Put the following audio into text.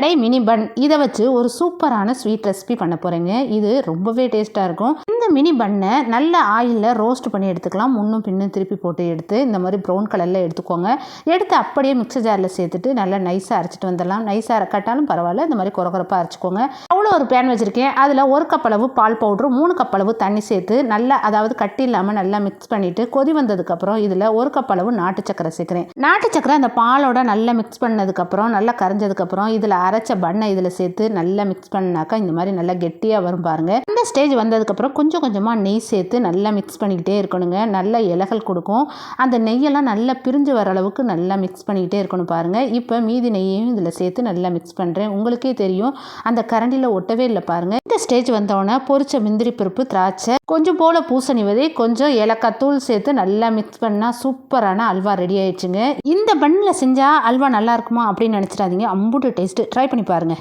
கடை மினி பன் இதை வச்சு ஒரு சூப்பரான ஸ்வீட் ரெசிபி பண்ண போகிறேங்க இது ரொம்பவே டேஸ்ட்டாக இருக்கும். இந்த மினி பண்ணை நல்ல ஆயிலில் ரோஸ்ட் பண்ணி எடுத்துக்கலாம். முன்னும் பின்னும் திருப்பி போட்டு எடுத்து இந்த மாதிரி ப்ரௌன் கலரில் எடுத்துக்கோங்க. எடுத்து அப்படியே மிக்சர் ஜாரில் சேர்த்துட்டு நல்லா நைஸாக அரைச்சிட்டு வந்துடலாம். நைஸாக கட்டாலும் பரவாயில்ல. இந்த மாதிரி குறகுறப்பாக அரைச்சிக்கோங்க. அவ்வளோ ஒரு பேன் வச்சுருக்கேன்? அதில் ஒரு கப் அளவு பால் பவுட்ரு மூணு கப் அளவு தண்ணி சேர்த்து நல்லா அதாவது கட்டி இல்லாமல் நல்லா மிக்ஸ் பண்ணிவிட்டு கொதி வந்ததுக்கப்புறம் இதில் ஒரு கப் அளவு நாட்டு சக்கரை சேர்க்குறேன். நாட்டு சக்கரை அந்த பாலோட நல்லா மிக்ஸ் பண்ணதுக்கப்புறம் நல்லா கரைஞ்சதுக்கப்புறம் இதில் அரைச்ச பண்ணை இதில் சேர்த்து நல்லா மிக்ஸ் பண்ணாக்கா இந்த மாதிரி நல்லா கெட்டியாக வரும் பாருங்கள் இந்த ஸ்டேஜ் வந்ததுக்கப்புறம் கொஞ்சம் கொஞ்சமாக நெய் சேர்த்து நல்லா மிக்ஸ் பண்ணிக்கிட்டே இருக்கணுங்க. நல்ல இலைகள் கொடுக்கும். அந்த நெய்யெல்லாம் நல்லா பிரிஞ்சு வர அளவுக்கு நல்லா மிக்ஸ் பண்ணிக்கிட்டே இருக்கணும் பாருங்கள் இப்போ மீதி நெய்யையும் இதில் சேர்த்து நல்லா மிக்ஸ் பண்ணுறேன் உங்களுக்கே தெரியும். அந்த கரண்டியில் ஒட்டவே இல்லை பாருங்கள் இந்த ஸ்டேஜ் வந்தோடனே பொரிச்ச முந்திரி பருப்பு திராட்சை கொஞ்சம் போல் பூசணி விதை கொஞ்சம் ஏலக்காய் தூள் சேர்த்து நல்லா மிக்ஸ் பண்ணால் சூப்பரான அல்வா ரெடி ஆயிடுச்சுங்க. இந்த பண்ணில் செஞ்சால் அல்வா நல்லா இருக்குமா அப்படின்னு நினச்சிடாதீங்க. அம்புட்டு டேஸ்ட்டு ட்ரை பண்ணி பாருங்கள்